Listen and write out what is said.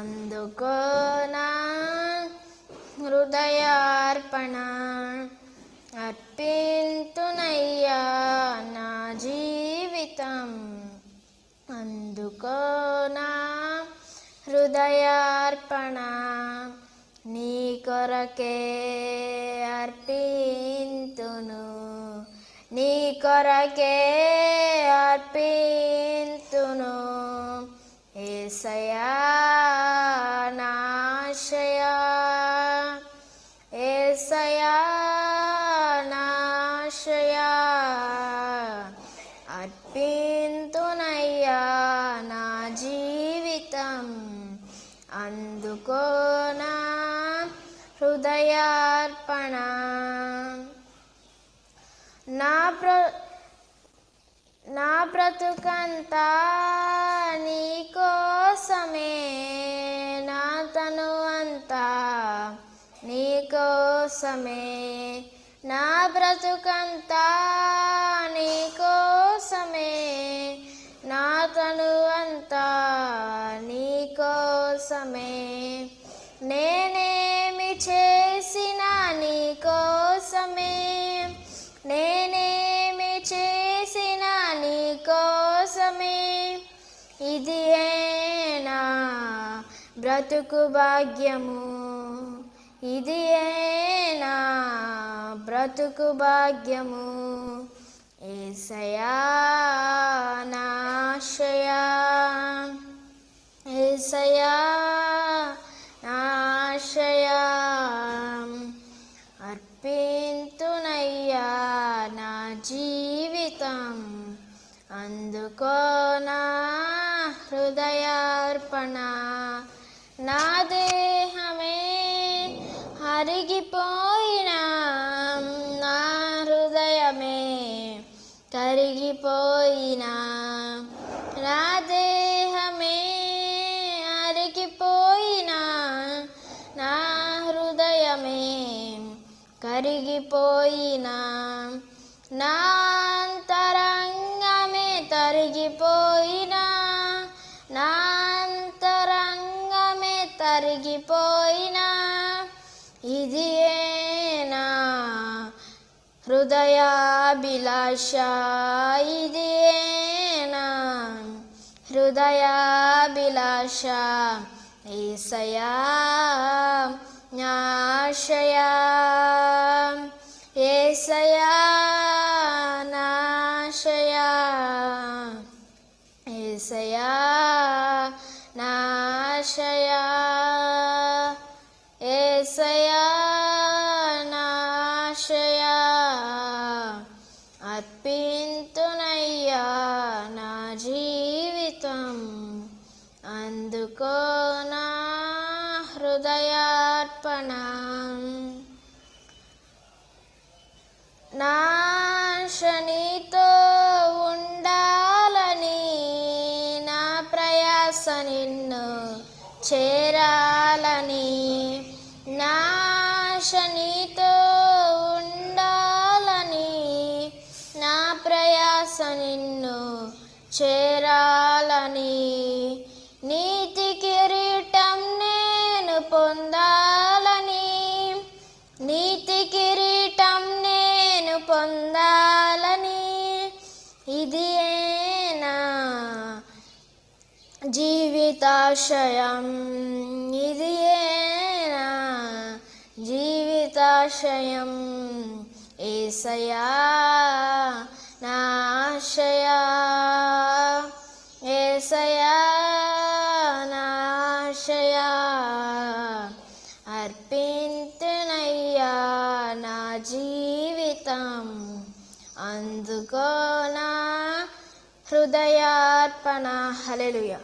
అందుకోనా హృదయార్పణ అర్పింతునయ్యా నా జీవితం. అందుకోనా హృదయార్పణ నీ కొరకే అర్పింతును. నీ కొరకే అర్పింతును. ఏసయా నాశయా అర్పింతునయ్యా నా జీవితం అందుకోనా హృదయార్పణ. నా ప్ర నా బ్రతుకంతా నీ కోసమే నా తను అంతా నీ కోసమే నా బ్రతుకంతా నీ కోసమే నా తను అంతా నీ కోసమే నేనేమి చేసినా నీ కోసమే బ్రతుకు భాగ్యము ఇది ఏనా బ్రతుకు భాగ్యము. ఏసయా నాశయా ఏసయా నాశయా అర్పింతునయ్యా నా జీవితం. అందుకోనా హృదయార్పణ. నా దేహమే హరిగిపోయినా నా హృదయమే కరిగిపోయినా. నా దేహమే అరిగిపోయినా నా హృదయమే కరిగిపోయినా. నా అంతరంగమే తరిగిపోయినా కరిగిపోయినా ఇది ఏనా? హృదయాభిలాష ఇది ఏనా? హృదయాభిలాష ఏసయా నాశయా ఏసయా నాశయా ఏసయా అందుకో అందుకోనా హృదయార్పణ. నా శనితో ఉండాలని నా ప్రయాస నిన్ను చేరాలని. నా శనితో ఉండాలని నా ప్రయాస నిన్ను చేరాలని నీతి కిరీటం నేను పొందాలని. నీతి కిరీటం నేను పొందాలని. ఇది ఏనా? జీవితాశయం. ఇది ఏనా? జీవితాశయం. ఏసయా నాశయా జీవితం అందుకోనా హృదయార్పణ. హలెలుయా